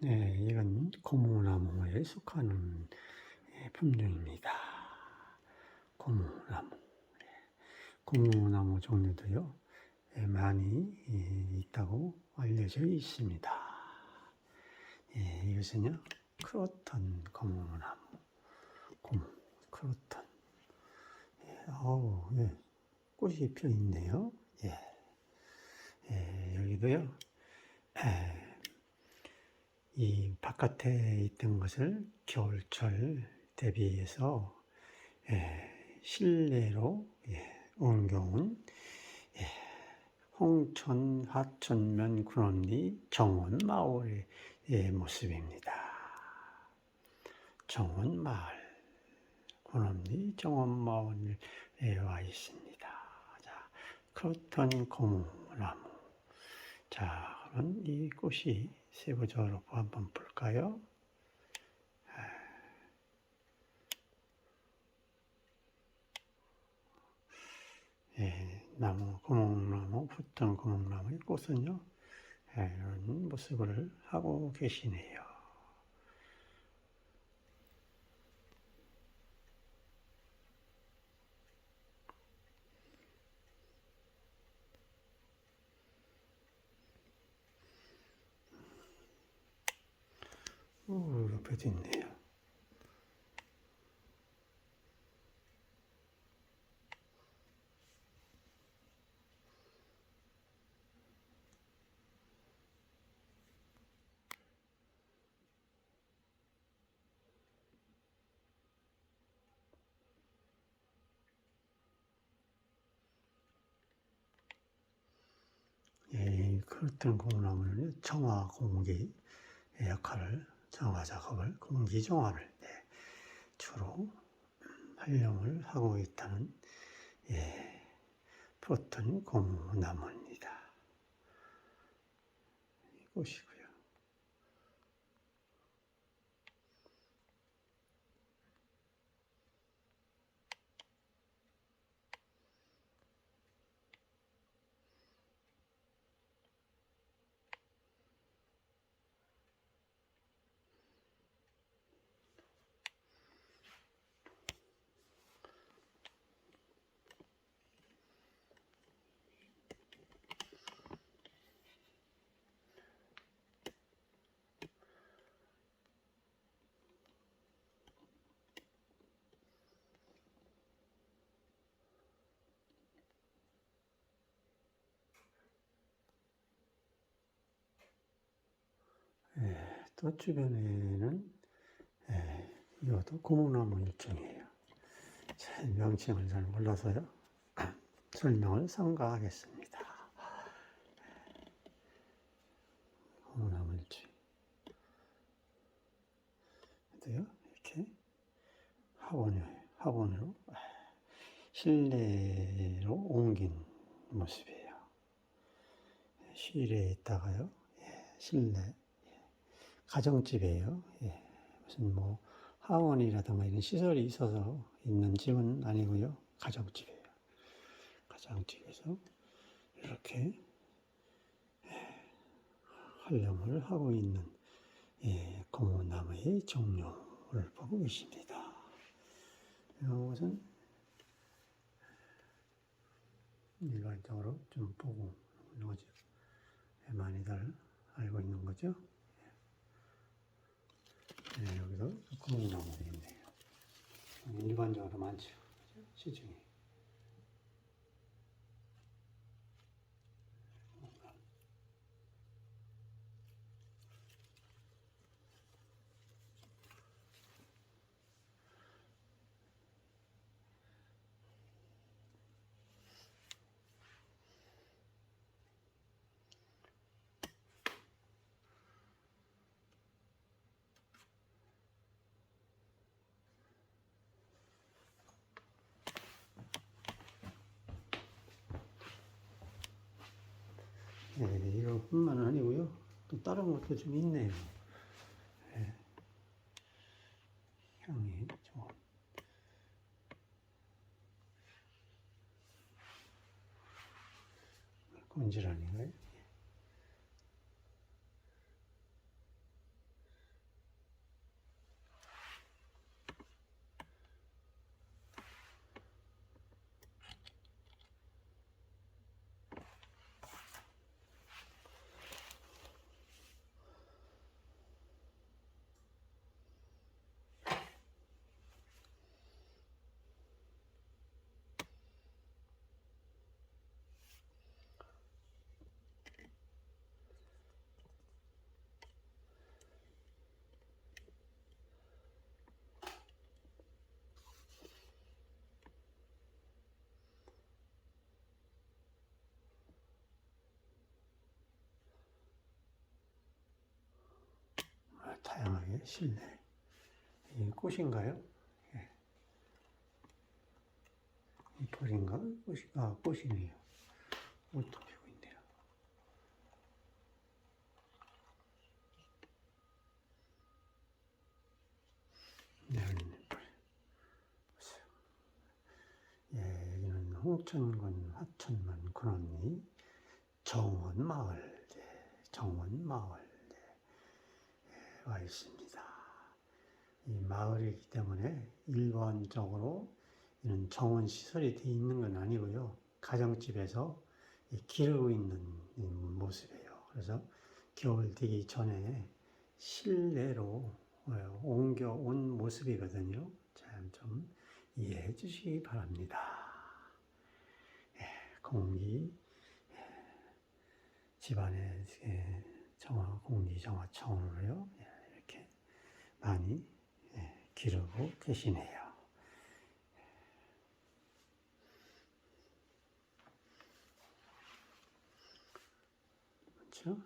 네, 이건 고무나무에 속하는 예, 품종입니다. 고무나무. 네, 고무나무 종류도요, 예, 많이 예, 있다고 알려져 있습니다. 예, 이것은요, 크로턴 고무나무. 고무, 크로턴. 예, 어우, 예, 꽃이 펴 있네요. 예, 예, 여기도요, 예, 이 바깥에 있던 것을 겨울철 대비해서 예, 실내로 예, 옮겨온 예, 홍천 하천면 군원리 정원 마을의 예, 모습입니다. 정원 마을 군원리 정원 마을에 와 있습니다. 자, 크로턴 고무나무. 자, 그럼 이 꽃이 세부적으로 한번 볼까요? 예, 나무, 구멍나무, 붙은 구멍나무의 꽃은요, 예, 이런 모습을 하고 계시네요. 오, 옆에도 있네요. 예, 그렇던 고무나무는 청화 공기 역할을 정화 작업을 공기 정화를 네, 주로 활용을 하고 있다는 예, 프로톤 고무나무입니다. 이곳이고요. 예, 또 주변에는 예, 이것도 고무나무 일종이에요. 잘 명칭을 잘 몰라서요. 설명을 삼가하겠습니다. 고무나무 일종. 그래요 이렇게 화분이, 화분으로 실내로 옮긴 모습이에요. 실에 있다가요. 예, 실내 가정집이에요. 예, 무슨 뭐 하원이라든가 이런 시설이 있어서 있는 집은 아니고요. 가정집이에요. 가정집에서 이렇게 예, 활용을 하고 있는 예, 고무나무의 종류를 보고 계십니다. 이것은 일반적으로 좀 보고 있는 거죠. 예, 많이들 알고 있는 거죠. 네, 여기도 구멍 나무가 있네요. 일반적으로 많죠. 시중에. 네, 이것뿐만 아니고요. 또 다른 것도 좀 있네요. 네. 향이 좀 곤질 아닌가요? 다양하게 실내. 이 꽃인가요? 예. 이 벌인가? 꽃이, 아, 꽃이네요. 옷도 피고 있네요. 네, 여기는 벌. 예, 여기는 홍천군 화천만 군원리 정원 마을, 예, 정원 마을 예, 와 있습니다. 이 마을이기 때문에 일반적으로 이런 정원 시설이 되어 있는 건 아니고요. 가정집에서 이 기르고 있는 이 모습이에요. 그래서 겨울 되기 전에 실내로 어, 옮겨온 모습이거든요. 참 좀 이해해 주시기 바랍니다. 예, 공기, 예, 집안의 예, 정화, 공기 정화청으로요. 많이 예, 기르고 계시네요. 그렇죠?